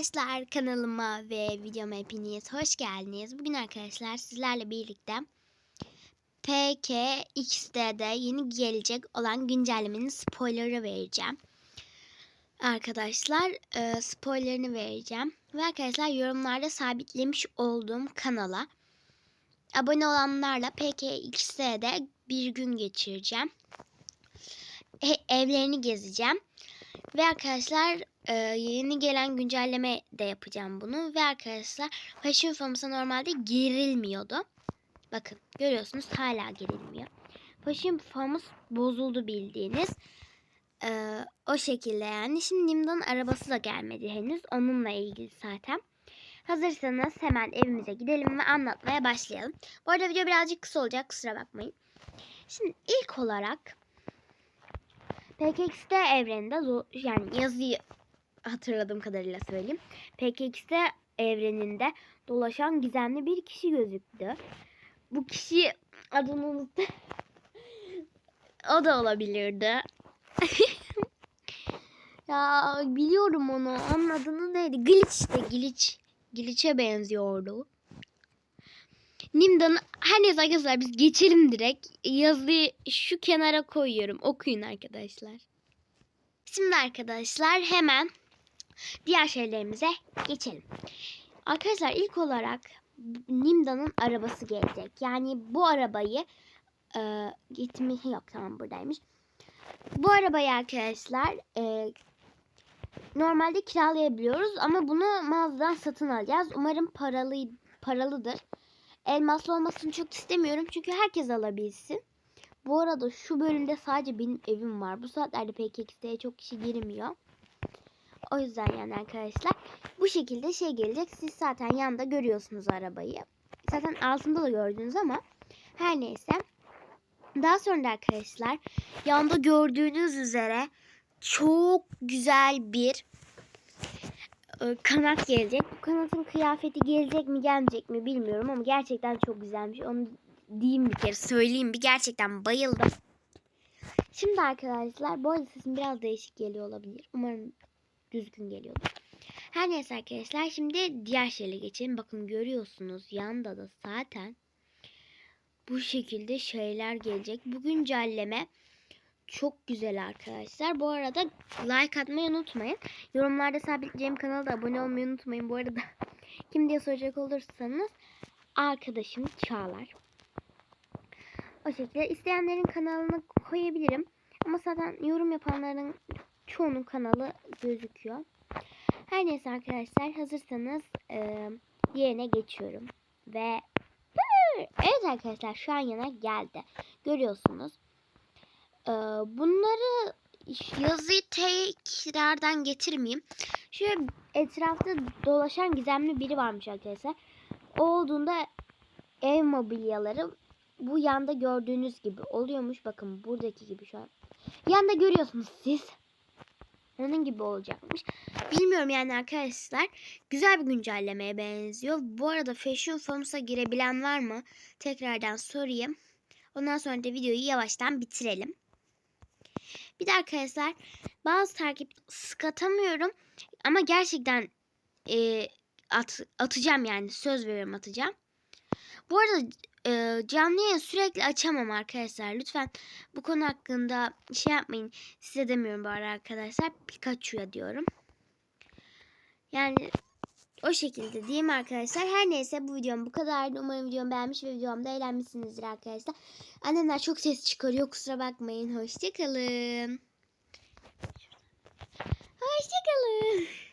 arkadaşlar kanalıma ve videoma hepiniz hoş geldiniz. Bugün arkadaşlar sizlerle birlikte PKXD'de yeni gelecek olan güncellemenin spoilerı vereceğim. Arkadaşlar e, spoilerini vereceğim. Ve arkadaşlar yorumlarda sabitlemiş olduğum kanala abone olanlarla PKXD'de bir gün geçireceğim. E, evlerini gezeceğim. Ve arkadaşlar e, yeni gelen güncelleme de yapacağım bunu. Ve arkadaşlar Fashion Famousa normalde gerilmiyordu. Bakın görüyorsunuz hala gerilmiyor. Fashion Famous bozuldu bildiğiniz. E, o şekilde yani. Şimdi Nimda'nın arabası da gelmedi henüz. Onunla ilgili zaten. Hazırsanız hemen evimize gidelim ve anlatmaya başlayalım. Bu arada video birazcık kısa olacak kusura bakmayın. Şimdi ilk olarak PKXD evreninde zo- yani yazıyı hatırladığım kadarıyla söyleyeyim. PKXD evreninde dolaşan gizemli bir kişi gözüktü. Bu kişi adını unuttum. o da olabilirdi. ya biliyorum onu. Onun adını neydi? Glitch işte Glitch. Glitch'e benziyordu. Nimda'nın her neyse arkadaşlar biz geçelim direkt. Yazıyı şu kenara koyuyorum. Okuyun arkadaşlar. Şimdi arkadaşlar hemen diğer şeylerimize geçelim. Arkadaşlar ilk olarak Nimda'nın arabası gelecek. Yani bu arabayı e, gitmi yok tamam buradaymış. Bu arabayı arkadaşlar e, normalde kiralayabiliyoruz ama bunu mağazadan satın alacağız. Umarım paralı paralıdır. Elmaslı olmasını çok istemiyorum çünkü herkes alabilsin. Bu arada şu bölümde sadece benim evim var. Bu saatlerde PKX'de çok kişi girmiyor. O yüzden yani arkadaşlar bu şekilde şey gelecek. Siz zaten yanında görüyorsunuz arabayı. Zaten altında da gördünüz ama her neyse. Daha sonra da arkadaşlar yanında gördüğünüz üzere çok güzel bir kanat gelecek. Bu kanatın kıyafeti gelecek mi gelmeyecek mi bilmiyorum ama gerçekten çok güzelmiş. Onu diyeyim bir kere söyleyeyim bir gerçekten bayıldım. Şimdi arkadaşlar bu arada sesim biraz değişik geliyor olabilir. Umarım düzgün geliyordur. Her neyse arkadaşlar şimdi diğer şeyle geçelim. Bakın görüyorsunuz yanda da zaten bu şekilde şeyler gelecek. Bu güncelleme çok güzel arkadaşlar. Bu arada like atmayı unutmayın. Yorumlarda sabitleyeceğim kanala da abone olmayı unutmayın. Bu arada kim diye soracak olursanız arkadaşım Çağlar. O şekilde isteyenlerin kanalını koyabilirim. Ama zaten yorum yapanların çoğunun kanalı gözüküyor. Her neyse arkadaşlar hazırsanız e, diğerine geçiyorum. Ve evet arkadaşlar şu an yana geldi. Görüyorsunuz. Ee, bunları yazıyı tekrardan getirmeyeyim. Şöyle etrafta dolaşan gizemli biri varmış arkadaşlar. O olduğunda ev mobilyaları bu yanda gördüğünüz gibi oluyormuş. Bakın buradaki gibi şu an. Yanda görüyorsunuz siz. Onun gibi olacakmış. Bilmiyorum yani arkadaşlar. Güzel bir güncellemeye benziyor. Bu arada Fashion Forums'a girebilen var mı? Tekrardan sorayım. Ondan sonra da videoyu yavaştan bitirelim. Bir de arkadaşlar bazı takip sık atamıyorum ama gerçekten e, at, atacağım yani söz veriyorum atacağım. Bu arada e, canlı sürekli açamam arkadaşlar. Lütfen bu konu hakkında şey yapmayın. Size demiyorum bu arada arkadaşlar. Pikachu'ya diyorum. Yani o şekilde değil mi arkadaşlar? Her neyse bu videom bu kadardı. Umarım videomu beğenmiş ve videomda eğlenmişsinizdir arkadaşlar. Annemler çok ses çıkarıyor. Kusura bakmayın. Hoşçakalın. Hoşçakalın.